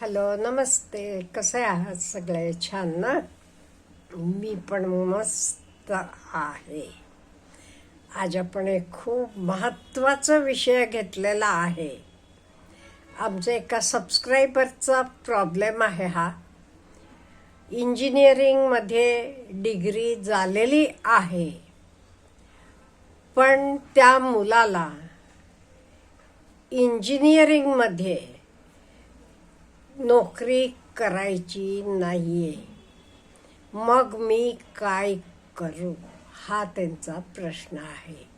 Hello नमस्ते. कसे आहात सगळे? छान ना? मी पण मस्त आहे. आज आपण एक खूप महत्त्वाचा विषय घेतलेला आहे. आमच्या एका सबस्क्रायबरचा प्रॉब्लेम आहे हा. इंजिनिअरिंगमध्ये डिग्री झालेली आहे. पण त्या मुलाला इंजिनिअरिंगमध्ये नोकरी करायची नाहीये. मग मी काय करू? हा त्यांचा प्रश्न आहे.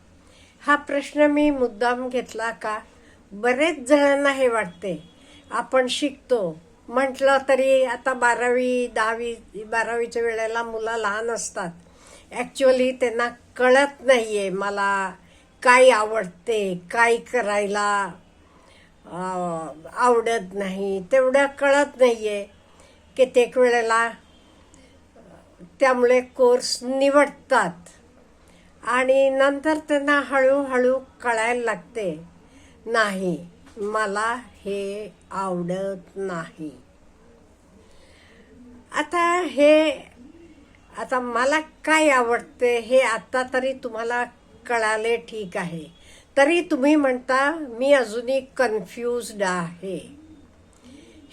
हा प्रश्न मी मुद्दाम घेतला का? बरेच जणांना हे वाटते. आपण शिकतो. म्हटलं तरी आता बारावी दहावी बारावीच्या वेळेला मुलं लहान असतात. ॲक्च्युअली त्यांना कळत नाही आहे मला काय आवडते काय करायला आवडत नाही तेवढं कळत नाही आहे कित्येक वेळेला त्यामुळे कोर्स निवडतात. आणि नंतर त्यांना हळूहळू कळायला लागते नाही मला हे आवडत नाही. आता हे आता मला काय आवडते हे आता तरी तुम्हाला कळाले ठीक आहे. तरी तुम्ही म्हणता मी अजूनही कन्फ्युज्ड आहे.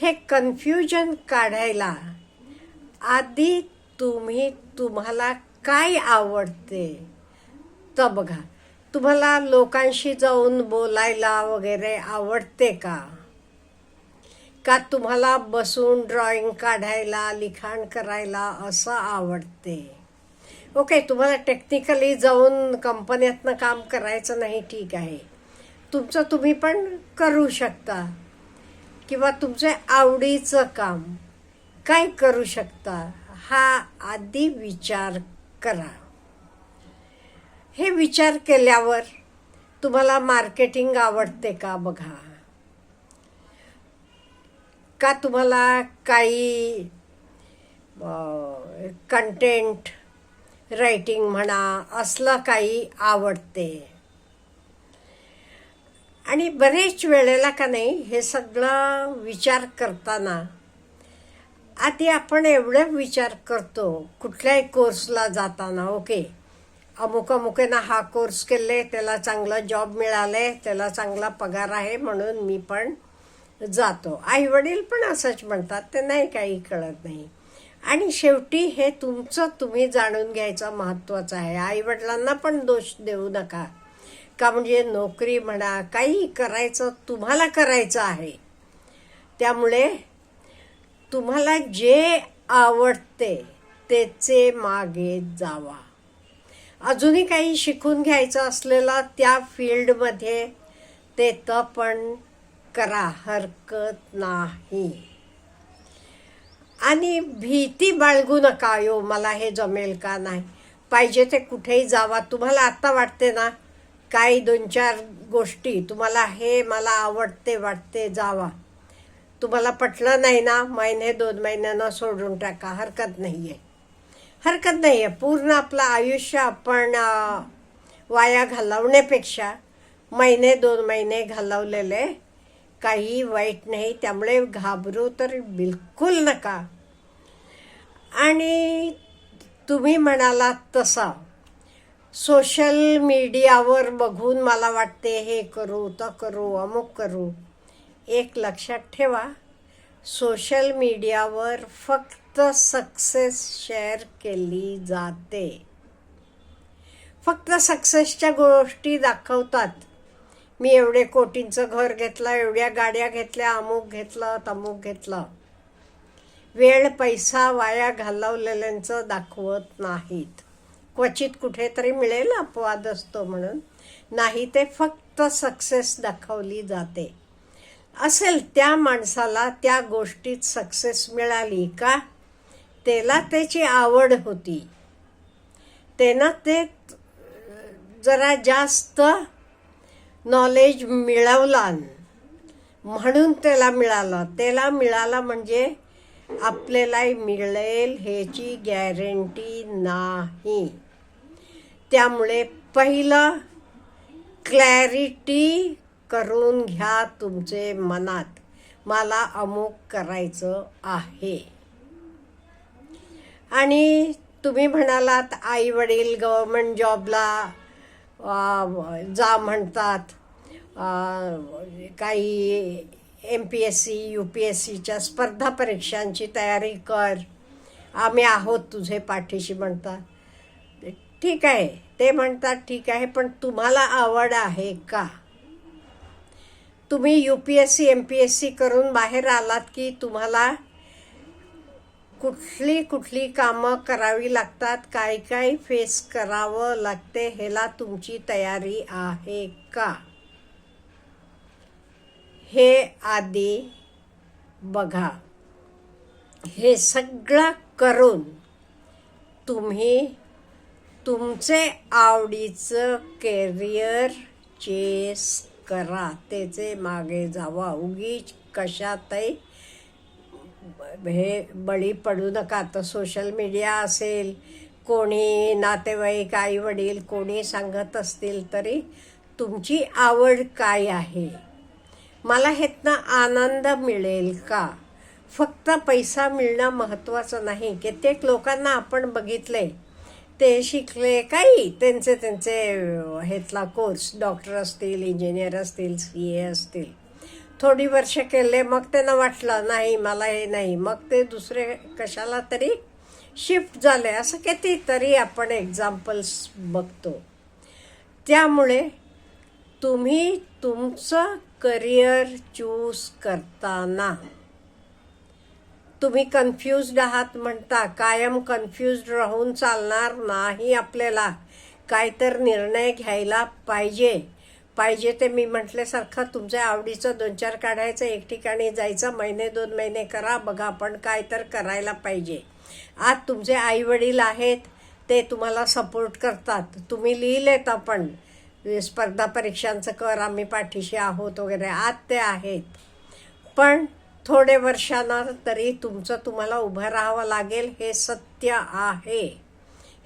हे कन्फ्युजन काढायला आधी तुम्ही तुम्हाला काय आवडते? तर बघा तुम्हाला लोकांशी जाऊन बोलायला वगैरे आवडते का? का तुम्हाला बसून ड्रॉइंग काढायला लिखाण करायला असं आवडते? ओके तुम्हाला टेक्निकली जाऊन कंपन्यातनं काम करायचं नाही ठीक आहे. तुमचं तुम्ही पण करू शकता. किंवा तुमचे आवडीचं काम काय करू शकता हा आधी विचार करा. हे विचार केल्यावर तुम्हाला मार्केटिंग आवडते का बघा. का तुम्हाला काही कंटेंट रायटिंग म्हणा असलं काही आवडते. आणि बरेच वेळेला का नाही हे सगळं विचार करताना आधी आपण एवढं विचार करतो कुठल्याही कोर्सला जाताना ओके अमुक अमुकेनं हा कोर्स केले त्याला चांगला जॉब मिळाले त्याला चांगला पगार आहे म्हणून मी पण जातो. आई वडील पण असंच म्हणतात ते नाही काही कळत नाही. आणि शेवटी हे तुमचं तुम्ही जाणून घ्यायचं महत्त्वाचं आहे. आईवडिलांना पण दोष देऊ नका. का म्हणजे नोकरी म्हणा काही करायचं तुम्हाला करायचं आहे. त्यामुळे तुम्हाला जे आवडते त्याचे मागे जावा. अजूनही काही शिकून घ्यायचं असलेला त्या फील्डमध्ये ते तर पण करा हरकत नाही. आणि भीती बाळगू नका यो मला हे जमेल का नाही? पाहिजे ते कुठेही जावा. तुम्हाला आत्ता वाटते ना काही दोन चार गोष्टी. तुम्हाला हे मला आवडते वाटते जावा. तुम्हाला पटलं नाही ना महिने दोन महिन्यानं सोडून टाका. हरकत नाही आहे हरकत नाही आहे पूर्ण आपलं आयुष्य आपण वाया घालवण्यापेक्षा महिने दोन महिने घालवलेले काही वाईट नाही त्यामुळे घाबरू तर बिलकुल नका. आणि तुम्ही म्हणालात तसा. सोशल मीडियावर बघून मला वाटते हे करू तर करू अमुक करू. एक लक्षात ठेवा सोशल मीडियावर फक्त सक्सेस शेअर केली जाते. फक्त सक्सेसच्या गोष्टी दाखवतात. मी एवढे कोटींचं घर घेतलं एवढ्या गाड्या घेतल्या अमुक घेतलं तमुक घेतलं. वेळ पैसा वाया घालवलेल्यांचं दाखवत नाहीत. क्वचित कुठेतरी मिळेल अपवाद असतो म्हणून. नाही ते फक्त सक्सेस दाखवली जाते. असेल त्या माणसाला त्या गोष्टीत सक्सेस मिळाली का? त्याला त्याची आवड होती. त्यांना ते जरा जास्त नॉलेज मिळवला. म्हणून त्याला मिळालं. त्याला मिळालं म्हणजे आपल्यालाही मिळेल ह्याची गॅरंटी नाही. त्यामुळे पहिलं क्लॅरिटी करून घ्या तुमचे मनात. मला अमुक करायचं आहे. आणि तुम्ही म्हणालात आई वडील गव्हर्मेंट जॉबला जा म्हणतात. काही M P S C U P S सीच्या स्पर्धा परीक्षांची तयारी कर. आम्ही आहोत तुझे पाठीशी म्हणतात. ठीक आहे. ते म्हणतात ठीक आहे पण तुम्हाला आवड आहे का? तुम्ही U P S C M P S C करून बाहेर आलात की तुम्हाला कुठली कुठली कामं करावी लागतात? काय काय फेस करावं लागते ह्याला तुमची तयारी आहे का? हे आधी बघा. हे सगळं करून तुम्ही तुमचे आवडीचं करिअर चेस करा. त्याचे मागे जावा. उगीच कशातही हे बळी पडू नका. तर सोशल मीडिया असेल कोणी नातेवाईक आई वडील कोणी सांगत असतील तरी तुमची आवड काय आहे? मला ह्यातनं आनंद मिळेल का? फक्त पैसा मिळणं महत्त्वाचं नाही. कित्येक लोकांना आपण बघितले ते शिकले काही. त्यांचे त्यांचे ह्यातला कोर्स डॉक्टर असतील इंजिनियर असतील सी ए असतील. थोडी वर्ष केले मग त्यांना वाटलं नाही मला हे नाही. मग ते दुसरे कशाला तरी शिफ्ट झाले. असं कितीतरी आपण एक्झाम्पल्स बघतो. त्यामुळे तुम्ही तुमचं करिअर चूज करताना तुम्ही कन्फ्युज्ड आहात म्हणता कायम कन्फ्युज्ड राहून चालणार नाही आपल्याला. काहीतर निर्णय घ्यायला पाहिजे. पाहिजे ते मी म्हटल्यासारखं तुमच्या आवडीचं दोन चार काढायचं एक ठिकाणी जायचं महिने दोन महिने करा बघा पण काय तर करायला पाहिजे. आज तुमचे आईवडील आहेत ते तुम्हाला सपोर्ट करतात. तुम्ही लिहिलेत आपण स्पर्धा परीक्षांचं कर आम्ही पाठीशी आहोत वगैरे आज ते आहेत. पण थोडे वर्षांना तरी तुमचं तुम्हाला उभं राहावं लागेल हे सत्य आहे.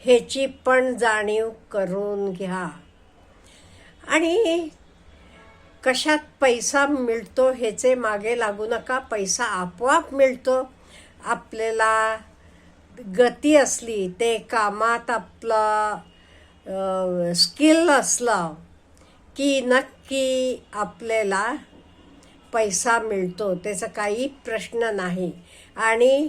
ह्याची पण जाणीव करून घ्या. आणि कशात पैसा मिळतो ह्याचे मागे लागू नका. पैसा आपोआप मिळतो. आपल्याला गती असली ते कामात आपलं स्किल असलं की नक्की आपल्याला पैसा मिळतो. त्याचा काही प्रश्न नाही. आणि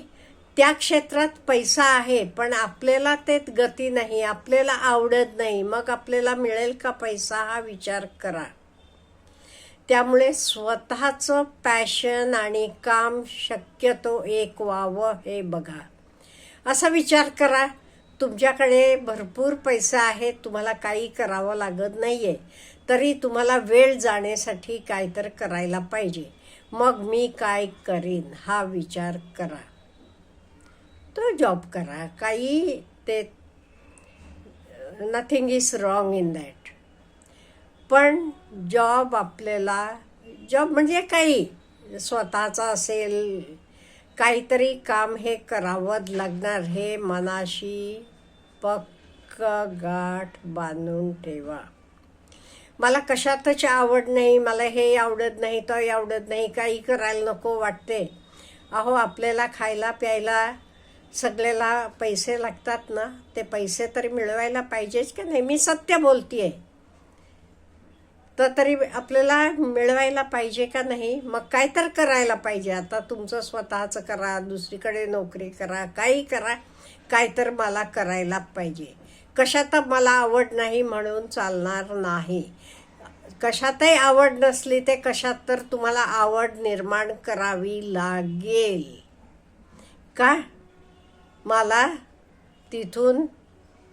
त्या क्षेत्रात पैसा आहे पण आपल्याला ते गती नाही आपल्याला आवडत नाही. मग आपल्याला मिळेल का पैसा हा विचार करा. त्यामुळे स्वतःचं पॅशन आणि काम शक्यतो एक व्हावं हे बघा. असा विचार करा तुमच्याकडे भरपूर पैसा आहे तुम्हाला काही करावं लागत नाही आहे तरी तुम्हाला वेळ जाण्यासाठी काय तर करायला पाहिजे. मग मी काय करीन हा विचार करा. तो जॉब करा. काही ते nothing is wrong in that पण जॉब आपल्याला जॉब म्हणजे काही स्वतःचा असेल काहीतरी काम हे करावं लागणार हे मनाशी पक्क गाठ बांधून ठेवा. मला कशातच आवड नाही मला हे आवडत नाही तो आवडत नाही काही करायला नको वाटते. अहो आपल्याला खायला प्यायला सगळ्याला पैसे लागतात ना ते पैसे तरी मिळवायला पाहिजेच का नाही? मी सत्य बोलतीये. तर तरी आपल्याला मिळवायला पाहिजे का नाही? मग काय तर करायला पाहिजे. आता तुमचं स्वतःचं करा दुसरीकडे नोकरी करा काही करा काय तर मला करायला पाहिजे. कशात मला आवड नाही म्हणून चालणार नाही. कशातही आवड नसली ते कशात तर तुम्हाला आवड निर्माण करावी लागेल. का? मला तिथून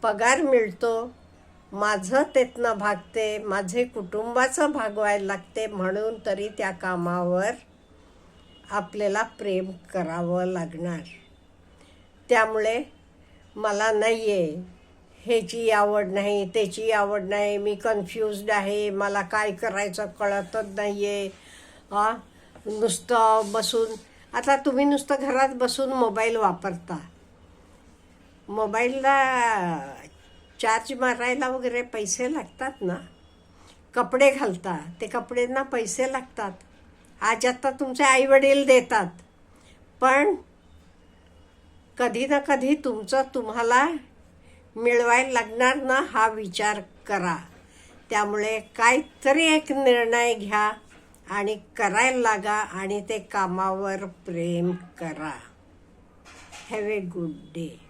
पगार मिळतो. माझं त्यातनं भागते. माझे कुटुंबाचं भागवायला लागते. म्हणून तरी त्या कामावर आपल्याला प्रेम करावं लागणार. त्यामुळे मला नाही आहे ह्याची आवड नाही त्याची आवड नाही. मी कन्फ्युज्ड आहे. मला काय करायचं कळतच नाही आहे हां नुसतं बसून. आता तुम्ही नुसतं घरात बसून मोबाईल वापरता. मोबाईलला चार्ज मारायला वगैरे पैसे लागतात ना? कपडे घालता. ते कपड्यांना पैसे लागतात. आज आता तुमचे आईवडील देतात. पण कधी ना कधी तुमचं तुम्हाला मिळवायला लागणार ना हा विचार करा. त्यामुळे काहीतरी एक निर्णय घ्या आणि करायला लागा आणि ते कामावर प्रेम करा. Have a good day